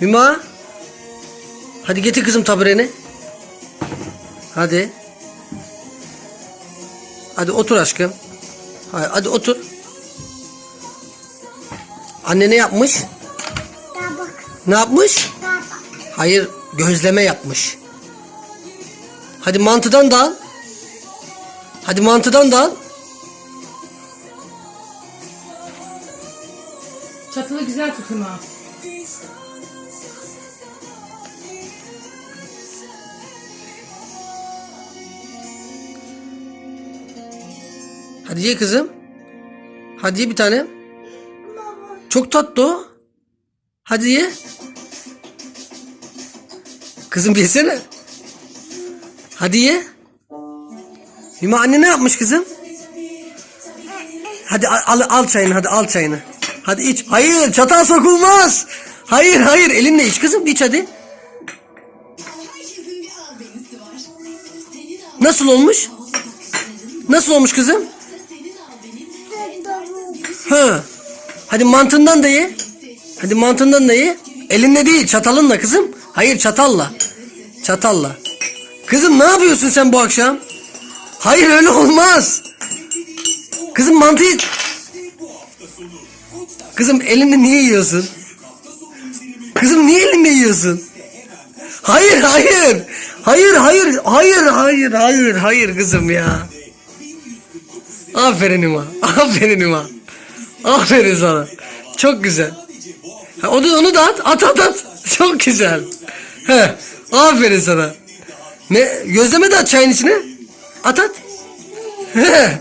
Hüma. Hadi getir kızım tabureni. Hadi. Hadi otur aşkım. Hadi, hadi otur. Anne ne yapmış? Tabak. Ne yapmış? Tabak. Hayır, gözleme yapmış. Hadi mantıdan da al. Hadi mantıdan da al. Çatılı güzel tutun ha. Hadi ye kızım. Hadi ye bir tane. Çok tatlı o. Hadi ye. Kızım yesene. Hadi ye. Hüma anne ne yapmış kızım? Hadi al, al çayını hadi al çayını. Hadi iç. Hayır çatal sokulmaz. Hayır hayır elinle iç kızım iç hadi. Nasıl olmuş? Nasıl olmuş kızım? Ha. Hadi mantından da ye. Hadi mantından da ye. Elinle değil çatalınla kızım. Hayır çatalla. Çatalla. Kızım ne yapıyorsun sen bu akşam? Hayır öyle olmaz. Kızım mantıyı... Kızım elinde niye yiyorsun? Kızım niye elinde yiyorsun? Hayır hayır. Hayır hayır hayır hayır hayır hayır kızım ya. Aferin İma. Aferin İma. Aferin sana. Çok güzel. Ha, onu, onu da at. At at at. Çok güzel. He. Aferin sana. Ne? Gözleme de at çayın içine. At at. He.